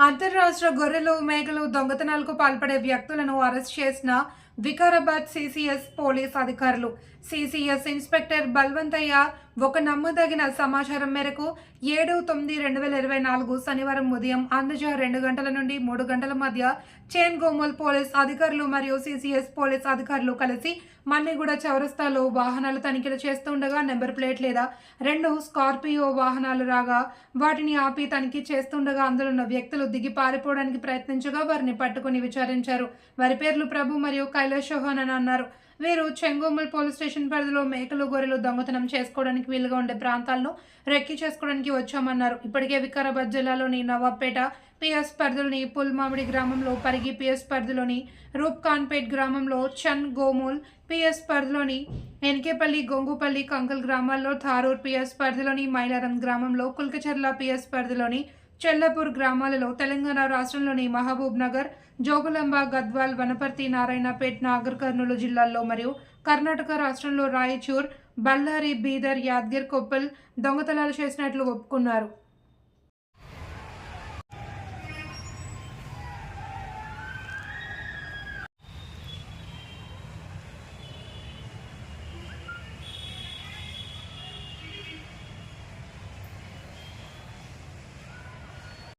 అంతర్రాష్ట్ర గొర్రెలు మేకలు దొంగతనాలకు పాల్పడే వ్యక్తులను అరెస్ట్ చేసిన వికారాబాద్ సిసిఎస్ పోలీస్ అధికారులు. సిసిఎస్ ఇన్స్పెక్టర్ బల్వంతయ్య ఒక నమ్మదగిన సమాచారం మేరకు ఏడు తొమ్మిది రెండు వేల ఇరవై నాలుగు శనివారం ఉదయం అందజా రెండు గంటల నుండి మూడు గంటల మధ్య చేన్ గోమల్ పోలీస్ అధికారులు మరియు సిసిఎస్ పోలీస్ అధికారులు కలిసి మన్నిగూడ చౌరస్తాలో వాహనాలు తనిఖీలు చేస్తుండగా నెంబర్ ప్లేట్ లేదా రెండు స్కార్పియో వాహనాలు రాగా వాటిని ఆపి తనిఖీ చేస్తుండగా అందులో ఉన్న వ్యక్తులు దిగి పారిపోవడానికి ప్రయత్నించగా వారిని పట్టుకుని విచారించారు. వారి పేర్లు ప్రభు మరియు కైలాష్ చౌహాన్ అని అన్నారు. వీరు చెంగోమల్ పోలీస్ స్టేషన్ పరిధిలో మేకలు గొర్రెలు దొంగతనం చేసుకోవడానికి వీలుగా ఉండే ప్రాంతాలను రెక్కి చేసుకోవడానికి వచ్చామన్నారు. ఇప్పటికే వికారాబాద్ జిల్లాలోని నవాబ్పేట పిఎస్ పరిధిలోని పుల్మామిడి గ్రామంలో పరిగి పిఎస్ పరిధిలోని రూప్ఖాన్పేట్ గ్రామంలో చన్ గోమూల్ పిఎస్ పరిధిలోని ఎన్కేపల్లి గొంగుపల్లి కంకల్ గ్రామాల్లో థారూర్ పిఎస్ పరిధిలోని మైలారం గ్రామంలో కుల్కచర్ల పిఎస్ పరిధిలోని చెల్లపూర్ గ్రామాలలో తెలంగాణ రాష్ట్రంలోని మహబూబ్ నగర్ జోగులాంబ గద్వాల్ వనపర్తి నారాయణపేట్ నాగర్ కర్నూలు జిల్లాల్లో మరియు కర్ణాటక రాష్ట్రంలో రాయచూర్ బళ్ళారి బీదర్ యాద్గిర్ కొప్పల్ దొంగతనాలు చేసినట్లు ఒప్పుకున్నారు.